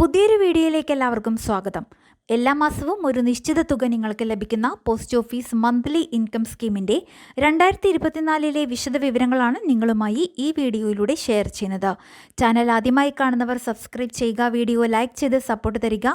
പുതിയൊരു വീഡിയോയിലേക്ക് എല്ലാവർക്കും സ്വാഗതം. എല്ലാ മാസവും ഒരു നിശ്ചിത തുക നിങ്ങൾക്ക് ലഭിക്കുന്ന പോസ്റ്റ് ഓഫീസ് മന്ത്ലി ഇൻകം സ്കീമിന്റെ രണ്ടായിരത്തി ഇരുപത്തിനാലിലെ വിശദവിവരങ്ങളാണ് നിങ്ങളുമായി ഈ വീഡിയോയിലൂടെ ഷെയർ ചെയ്യുന്നത്. ചാനൽ ആദ്യമായി കാണുന്നവർ സബ്സ്ക്രൈബ് ചെയ്യുക വീഡിയോ ലൈക്ക് ചെയ്ത് സപ്പോർട്ട് തരിക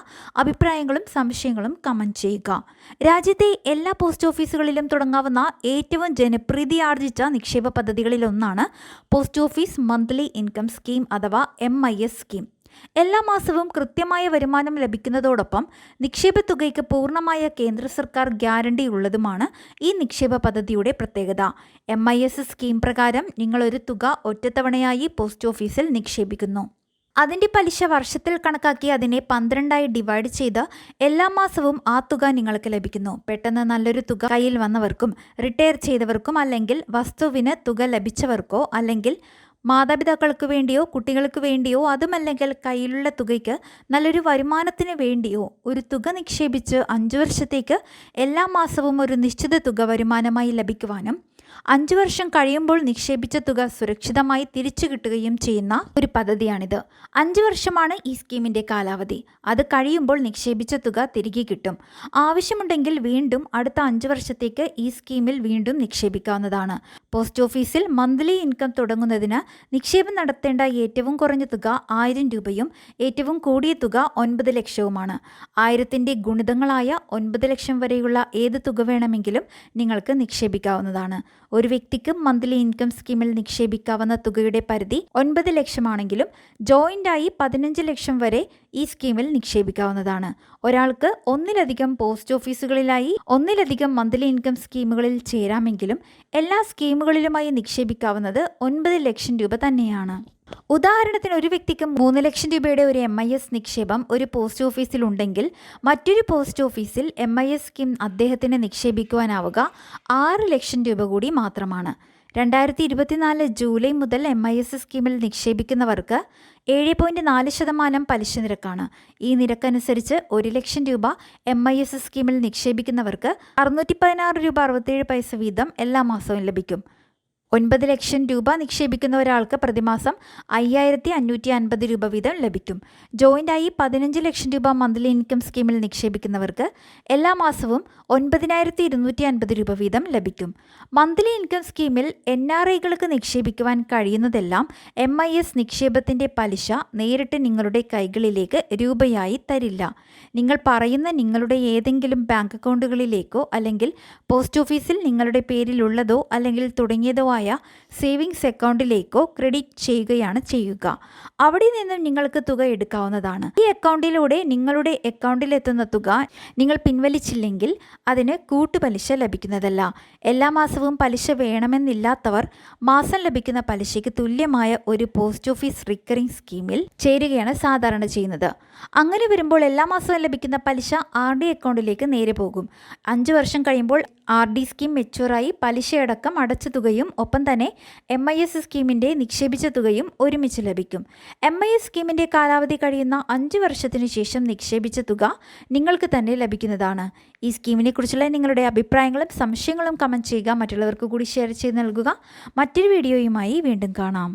അഭിപ്രായങ്ങളും സംശയങ്ങളും കമന്റ് ചെയ്യുക. രാജ്യത്തെ എല്ലാ പോസ്റ്റ് ഓഫീസുകളിലും തുടങ്ങാവുന്ന ഏറ്റവും ജനപ്രീതി ആർജിച്ച നിക്ഷേപ പദ്ധതികളിലൊന്നാണ് post office monthly income scheme അഥവാ എം ഐ എസ് സ്കീം. എല്ലാ മാസവും കൃത്യമായ വരുമാനം ലഭിക്കുന്നതോടൊപ്പം നിക്ഷേപ തുകയ്ക്ക് പൂർണമായ കേന്ദ്ര സർക്കാർ ഗ്യാരണ്ടി ഉള്ളതുമാണ് ഈ നിക്ഷേപ പദ്ധതിയുടെ പ്രത്യേകത. എം ഐ എസ് സ്കീം പ്രകാരം നിങ്ങളൊരു തുക ഒറ്റത്തവണയായി പോസ്റ്റ് ഓഫീസിൽ നിക്ഷേപിക്കുന്നു. അതിന്റെ പലിശ വർഷത്തിൽ കണക്കാക്കി അതിനെ പന്ത്രണ്ടായി ഡിവൈഡ് ചെയ്ത് എല്ലാ മാസവും ആ തുക നിങ്ങൾക്ക് ലഭിക്കുന്നു. പെട്ടെന്ന് നല്ലൊരു തുക കയ്യിൽ വന്നവർക്കും റിട്ടയർ ചെയ്തവർക്കും അല്ലെങ്കിൽ വസ്തുവിന് തുക ലഭിച്ചവർക്കോ അല്ലെങ്കിൽ മാതാപിതാക്കൾക്ക് വേണ്ടിയോ കുട്ടികൾക്ക് വേണ്ടിയോ അതുമല്ലെങ്കിൽ കയ്യിലുള്ള തുകയ്ക്ക് നല്ലൊരു വരുമാനത്തിന് വേണ്ടിയോ ഒരു തുക നിക്ഷേപിച്ച് അഞ്ചു വർഷത്തേക്ക് എല്ലാ മാസവും ഒരു നിശ്ചിത തുക വരുമാനമായി ലഭിക്കുവാനും അഞ്ചു വർഷം കഴിയുമ്പോൾ നിക്ഷേപിച്ച തുക സുരക്ഷിതമായി തിരിച്ചു കിട്ടുകയും ചെയ്യുന്ന ഒരു പദ്ധതിയാണിത്. അഞ്ചു വർഷമാണ് ഈ സ്കീമിന്റെ കാലാവധി. അത് കഴിയുമ്പോൾ നിക്ഷേപിച്ച തുക തിരികെ കിട്ടും. ആവശ്യമുണ്ടെങ്കിൽ വീണ്ടും അടുത്ത അഞ്ചു വർഷത്തേക്ക് ഈ സ്കീമിൽ വീണ്ടും നിക്ഷേപിക്കാവുന്നതാണ്. പോസ്റ്റ് ഓഫീസിൽ മന്ത്ലി ഇൻകം തുടങ്ങുന്നതിന് നിക്ഷേപം നടത്തേണ്ട ഏറ്റവും കുറഞ്ഞ തുക ആയിരം രൂപയും ഏറ്റവും കൂടിയ തുക ഒൻപത് ലക്ഷവുമാണ്. ആയിരത്തിന്റെ ഗുണിതങ്ങളായ ഒൻപത് ലക്ഷം വരെയുള്ള ഏത് തുക വേണമെങ്കിലും നിങ്ങൾക്ക് നിക്ഷേപിക്കാവുന്നതാണ്. ഒരു വ്യക്തിക്ക് മന്ത്ലി ഇൻകം സ്കീമിൽ നിക്ഷേപിക്കാവുന്ന തുകയുടെ പരിധി ഒൻപത് ലക്ഷമാണെങ്കിലും ജോയിന്റായി പതിനഞ്ച് ലക്ഷം വരെ ഈ സ്കീമിൽ നിക്ഷേപിക്കാവുന്നതാണ്. ഒരാൾക്ക് ഒന്നിലധികം പോസ്റ്റ് ഓഫീസുകളിലായി ഒന്നിലധികം മന്ത്ലി ഇൻകം സ്കീമുകളിൽ ചേരാമെങ്കിലും എല്ലാ സ്കീമുകളിലുമായി നിക്ഷേപിക്കാവുന്നത് ഒൻപത് ലക്ഷം രൂപ തന്നെയാണ്. ഉദാഹരണത്തിന് ഒരു വ്യക്തിക്ക് മൂന്ന് ലക്ഷം രൂപയുടെ ഒരു എം ഐ എസ് നിക്ഷേപം ഒരു പോസ്റ്റ് ഓഫീസിൽ ഉണ്ടെങ്കിൽ മറ്റൊരു പോസ്റ്റ് ഓഫീസിൽ എം ഐ എസ് സ്കീം അദ്ദേഹത്തിന് നിക്ഷേപിക്കുവാനാവുക ആറ് ലക്ഷം രൂപ കൂടി മാത്രമാണ്. രണ്ടായിരത്തി ഇരുപത്തിനാല് ജൂലൈ മുതൽ എം ഐ എസ് സ്കീമിൽ നിക്ഷേപിക്കുന്നവർക്ക് ഏഴ് പോയിന്റ് നാല് ശതമാനം പലിശ നിരക്കാണ്. ഈ നിരക്കനുസരിച്ച് ഒരു ലക്ഷം രൂപ എം ഐ എസ് സ്കീമിൽ നിക്ഷേപിക്കുന്നവർക്ക് അറുന്നൂറ്റി പതിനാറ് രൂപ അറുപത്തേഴ് പൈസ വീതം എല്ലാ മാസവും ലഭിക്കും. ഒൻപത് ലക്ഷം രൂപ നിക്ഷേപിക്കുന്ന ഒരാൾക്ക് പ്രതിമാസം അയ്യായിരത്തി അഞ്ഞൂറ്റി അൻപത് രൂപ വീതം ലഭിക്കും. ജോയിന്റായി പതിനഞ്ച് ലക്ഷം രൂപ മന്ത്ലി ഇൻകം സ്കീമിൽ നിക്ഷേപിക്കുന്നവർക്ക് എല്ലാ മാസവും ഒൻപതിനായിരത്തി ഇരുന്നൂറ്റി അൻപത് രൂപ വീതം ലഭിക്കും. മന്ത്ലി ഇൻകം സ്കീമിൽ എൻ ആർ ഐകൾക്ക് നിക്ഷേപിക്കുവാൻ കഴിയുന്നതെല്ലാം എം ഐ എസ് നിക്ഷേപത്തിന്റെ പലിശ നേരിട്ട് നിങ്ങളുടെ കൈകളിലേക്ക് രൂപയായി തരില്ല. നിങ്ങൾ പറയുന്ന നിങ്ങളുടെ ഏതെങ്കിലും ബാങ്ക് അക്കൗണ്ടുകളിലേക്കോ അല്ലെങ്കിൽ പോസ്റ്റ് ഓഫീസിൽ നിങ്ങളുടെ പേരിലുള്ളതോ അല്ലെങ്കിൽ തുടങ്ങിയതോ സേവിങ്സ് അക്കൗണ്ടിലേക്കോ ക്രെഡിറ്റ് ചെയ്യുകയാണ് ചെയ്യുക. അവിടെ നിന്നും നിങ്ങൾക്ക് തുക എടുക്കാവുന്നതാണ്. ഈ അക്കൗണ്ടിലൂടെ നിങ്ങളുടെ അക്കൗണ്ടിലെത്തുന്ന തുക നിങ്ങൾ പിൻവലിച്ചില്ലെങ്കിൽ അതിന് കൂട്ടുപലിശ ലഭിക്കുന്നതല്ല. എല്ലാ മാസവും പലിശ വേണമെന്നില്ലാത്തവർ മാസം ലഭിക്കുന്ന പലിശയ്ക്ക് തുല്യമായ ഒരു പോസ്റ്റ് ഓഫീസ് റിക്കറിംഗ് സ്കീമിൽ ചേരുകയാണ് സാധാരണ ചെയ്യുന്നത്. അങ്ങനെ വരുമ്പോൾ എല്ലാ മാസവും ലഭിക്കുന്ന പലിശ ആർ ഡി അക്കൗണ്ടിലേക്ക് നേരെ പോകും. അഞ്ച് വർഷം കഴിയുമ്പോൾ ആർ ഡി സ്കീം മെച്ചൂറായി പലിശയടക്കം അടച്ച തുകയും ഒപ്പം തന്നെ എം ഐ എസ് സ്കീമിന്റെ നിക്ഷേപിച്ച തുകയും ഒരുമിച്ച് ലഭിക്കും. എം ഐ എസ് സ്കീമിന്റെ കാലാവധി കഴിയുന്ന അഞ്ച് വർഷത്തിനു ശേഷം നിക്ഷേപിച്ച തുക നിങ്ങൾക്ക് തന്നെ ലഭിക്കുന്നതാണ്. ഈ സ്കീമിനെക്കുറിച്ചുള്ള നിങ്ങളുടെ അഭിപ്രായങ്ങളും സംശയങ്ങളും കമന്റ് ചെയ്യുക. മറ്റുള്ളവർക്ക് കൂടി ഷെയർ ചെയ്ത് നൽകുക. മറ്റൊരു വീഡിയോയുമായി വീണ്ടും കാണാം.